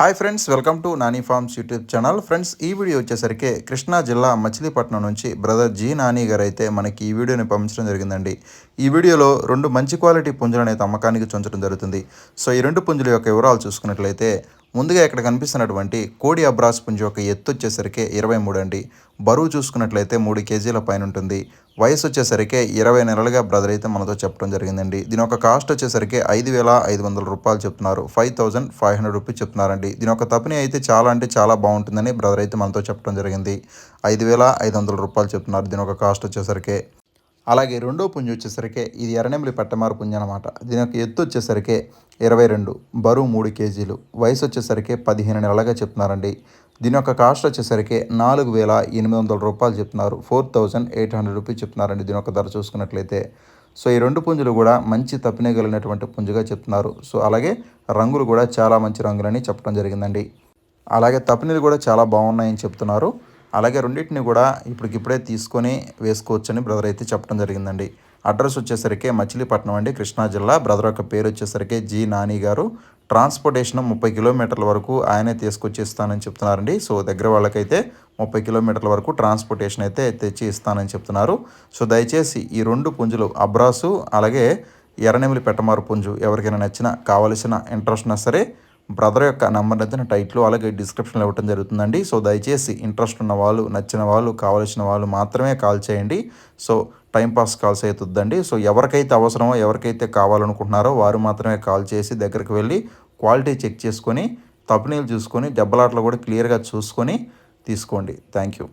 Hi friends welcome to Nani farms YouTube channel friends ఈ video వచ్చేసరికి కృష్ణా జిల్లా మచిలీపట్నం నుంచి బ్రదర్ జీ నాని గారు అయితే మనకి ఈ వీడియోని పంపించడం జరిగిందండి. ఈ వీడియోలో రెండు మంచి క్వాలిటీ పుంజులను అయితే అమ్మకానికి చూంచడం జరుగుతుంది. సో ఈ రెండు పుంజుల యొక్క వివరాలు చూసుకున్నట్లయితే ముందుగా ఇక్కడ కనిపిస్తున్నటువంటి కోడి అబ్రాస్ పుంజు యొక్క ఎత్తు వచ్చేసరికి ఇరవై మూడు అండి. బరువు చూసుకున్నట్లయితే మూడు కేజీల పైన ఉంటుంది. వయసు వచ్చేసరికి ఇరవై నెలలుగా బ్రదర్ అయితే మనతో చెప్పడం జరిగిందండి. దీని యొక్క కాస్ట్ వచ్చేసరికి ఐదు వేల ఐదు వందల రూపాయలు చెప్తున్నారు. Five thousand five hundred rupees చెప్తున్నారండి. దీని యొక్క తపని అయితే చాలా అంటే చాలా బాగుంటుందని బ్రదర్ అయితే మనతో చెప్పడం జరిగింది. ఐదు వేల ఐదు వందల రూపాయలు చెప్తున్నారు. దీని యొక్క కాస్ట్ వచ్చేసరికి అలాగే రెండో పుంజు వచ్చేసరికి ఇది ఎర్రనెమిలి పెట్టమారు పుంజు అనమాట దీని యొక్క ఎత్తు వచ్చేసరికి ఇరవై రెండు బరువు మూడు కేజీలు వయసు వచ్చేసరికి పదిహేను నెలలుగా చెప్తున్నారండి. దీని యొక్క కాస్ట్ వచ్చేసరికి నాలుగు వేల ఎనిమిది వందల రూపాయలు చెప్తున్నారు. Four thousand eight hundred rupees చెప్తున్నారండి దీని యొక్క ధర చూసుకున్నట్లయితే. సో ఈ రెండు పుంజులు కూడా మంచి తప్పినగలిగినటువంటి పుంజుగా చెప్తున్నారు. సో అలాగే రంగులు కూడా చాలా మంచి రంగులని చెప్పడం జరిగిందండి. అలాగే తప్పినీలు కూడా చాలా బాగున్నాయని చెప్తున్నారు. అలాగే రెండింటిని కూడా ఇప్పటికిప్పుడే తీసుకొని వేసుకోవచ్చని బ్రదర్ అయితే చెప్పడం జరిగిందండి. అడ్రస్ వచ్చేసరికి మచిలీపట్నం అండి కృష్ణా జిల్లా. బ్రదర్ యొక్క పేరు వచ్చేసరికి జి నాని గారు. ట్రాన్స్పోర్టేషన్ ముప్పై కిలోమీటర్ల వరకు ఆయనే తీసుకొచ్చి ఇస్తానని చెప్తున్నారండి. సో దగ్గర వాళ్ళకైతే ముప్పై కిలోమీటర్ల వరకు ట్రాన్స్పోర్టేషన్ అయితే తెచ్చి ఇస్తానని చెప్తున్నారు. సో దయచేసి ఈ రెండు పుంజులు అబ్రాసు అలాగే ఎర్రనెమిలి పెట్టమారు పుంజు ఎవరికైనా నచ్చిన కావలసిన ఇంట్రెస్ట్ ఉన్నా సరే బ్రదర్ యొక్క నెంబర్ అయితే టైట్లో అలాగే డిస్క్రిప్షన్లో ఇవ్వడం జరుగుతుందండి. సో దయచేసి ఇంట్రెస్ట్ ఉన్న వాళ్ళు నచ్చిన వాళ్ళు కావలసిన వాళ్ళు మాత్రమే కాల్ చేయండి. సో టైంపాస్ కాల్స్ అవుతుందండి సో ఎవరికైతే అవసరమో ఎవరికైతే కావాలనుకుంటున్నారో వారు మాత్రమే కాల్ చేసి దగ్గరికి వెళ్ళి క్వాలిటీ చెక్ చేసుకొని తప్పునీళ్ళు చూసుకొని దెబ్బలాట్లు కూడా క్లియర్గా చూసుకొని తీసుకోండి. Thank you.